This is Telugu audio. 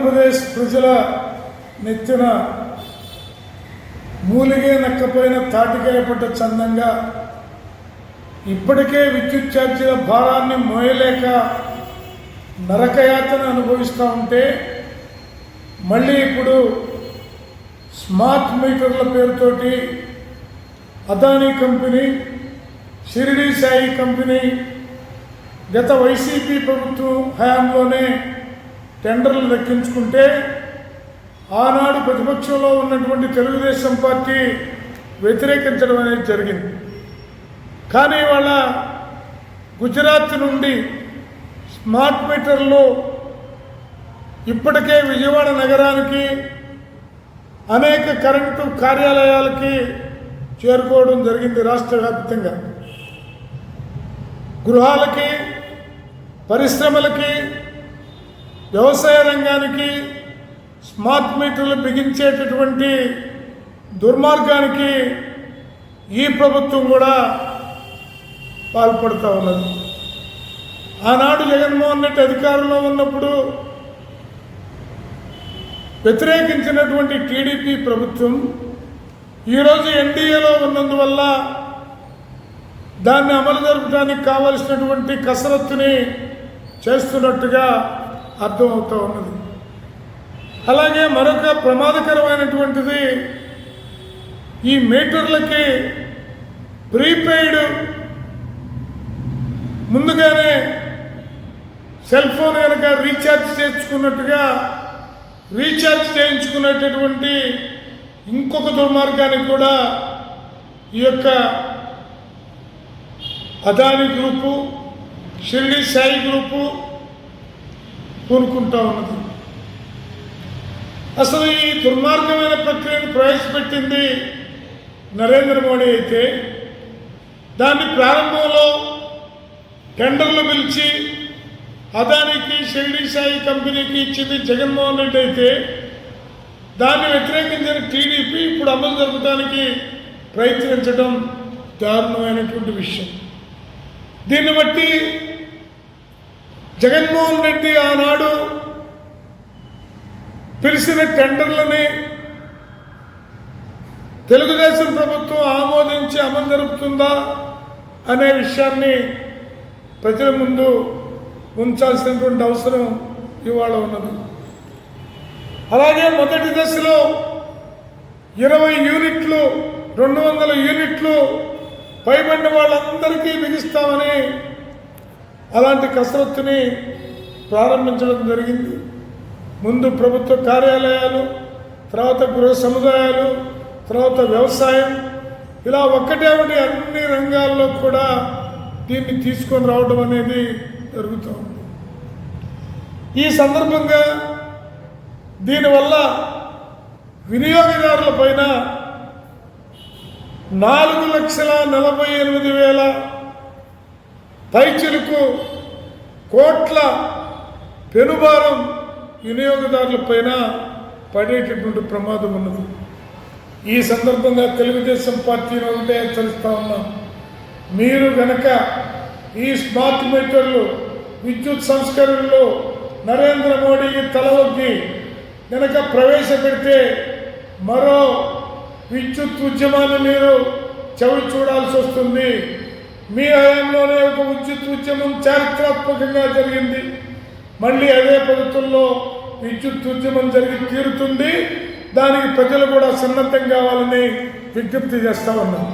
ఆంధ్రప్రదేశ్ ప్రజల నెత్తిన మూలిగే నక్కపోయిన తాటికాయ పడ్డ చందంగా ఇప్పటికే విద్యుత్ ఛార్జీల భారాన్ని మోయలేక నరకయాతన అనుభవిస్తూ ఉంటే మళ్ళీ ఇప్పుడు స్మార్ట్ మీటర్ల పేరుతోటి అదానీ కంపెనీ షిరిడి సాయి కంపెనీ గత వైసీపీ ప్రభుత్వం హయాంలోనే టెండర్లు దక్కించుకుంటే ఆనాడు ప్రతిపక్షంలో ఉన్నటువంటి తెలుగుదేశం పార్టీ వ్యతిరేకించడం అనేది జరిగింది. కానీ ఇవాళ గుజరాత్ నుండి స్మార్ట్ మీటర్లు ఇప్పటికే విజయవాడ నగరానికి అనేక కరెంటు కార్యాలయాలకి చేరుకోవడం జరిగింది రాష్ట్ర వ్యాప్తంగా. గృహాలకి పరిశ్రమలకి వ్యవసాయ రంగానికి స్మార్ట్ మీటర్లు బిగించేటటువంటి దుర్మార్గానికి ఈ ప్రభుత్వం కూడా పాల్పడుతూ ఉన్నది. ఆనాడు జగన్మోహన్ రెడ్డి అధికారంలో ఉన్నప్పుడు వ్యతిరేకించినటువంటి టీడీపీ ప్రభుత్వం ఈరోజు ఎన్డీఏలో ఉన్నందువల్ల దాన్ని అమలు జరపడానికి కావలసినటువంటి కసరత్తుని చేస్తున్నట్టుగా అర్థమవుతూ ఉన్నది. అలాగే మరొక ప్రమాదకరమైనటువంటిది ఈ మీటర్లకి ప్రీపెయిడ్ ముందుగానే సెల్ ఫోన్ కనుక రీఛార్జ్ చేసుకున్నట్టుగా రీఛార్జ్ చేయించుకునేటటువంటి ఇంకొక దుర్మార్గానికి కూడా ఈ యొక్క అదాని గ్రూపు షిరిడి సాయి గ్రూపు కోరుకుంటా ఉన్నది. అసలు ఈ దుర్మార్గమైన ప్రక్రియను ప్రవేశపెట్టింది నరేంద్ర మోడీ అయితే దాన్ని ప్రారంభంలో టెండర్లు పిలిచి అదానికి షిరిడి సాయి కంపెనీకి ఇచ్చింది జగన్మోహన్ రెడ్డి అయితే దాన్ని వ్యతిరేకించిన టీడీపీ ఇప్పుడు అమలు జరపడానికి ప్రయత్నించడం దారుణమైనటువంటి విషయం. దీన్ని బట్టి జగన్మోహన్ రెడ్డి ఆనాడు పిలిచిన టెండర్లని తెలుగుదేశం ప్రభుత్వం ఆమోదించి అమలు జరుపుతుందా అనే విషయాన్ని ప్రజల ముందు ఉంచాల్సినటువంటి అవసరం ఇవాళ ఉన్నది. అలాగే మొదటి దశలో ఇరవై యూనిట్లు రెండు వందల యూనిట్లు పైబడిన వాళ్ళందరికీ బిగిస్తామని అలాంటి కసరత్తుని ప్రారంభించడం జరిగింది. ముందు ప్రభుత్వ కార్యాలయాలు తర్వాత గృహ సముదాయాలు తర్వాత వ్యవసాయం. ఇలా ఒక్కటే ఒకటి అన్ని రంగాల్లో కూడా దీన్ని తీసుకొని రావడం అనేది జరుగుతూ ఉంది. ఈ సందర్భంగా దీనివల్ల వినియోగదారుల పైన నాలుగు లక్షల నలభై ఎనిమిది వేల పైచిలకు కోట్ల పెనుభారం వినియోగదారుల పైన పడేటటువంటి ప్రమాదం ఉన్నది. ఈ సందర్భంగా తెలుగుదేశం పార్టీని ఒకటే హెచ్చరిస్తా ఉన్నాం మీరు గనక ఈ స్మార్ట్ మీటర్లు విద్యుత్ సంస్కరణలు నరేంద్ర మోడీకి తలవొగ్గి గనక ప్రవేశపెడితే మరో విద్యుత్ ఉద్యమాన్ని మీరు చవి చూడాల్సి వస్తుంది. మీ హయాంలోనే ఒక విద్యుత్ ఉద్యమం చారిత్రాత్మకంగా జరిగింది. మళ్ళీ అదే ప్రభుత్వంలో విద్యుత్ ఉద్యమం జరిగి తీరుతుంది. దానికి ప్రజలు కూడా సన్నద్ధం కావాలని విజ్ఞప్తి చేస్తా ఉన్నాం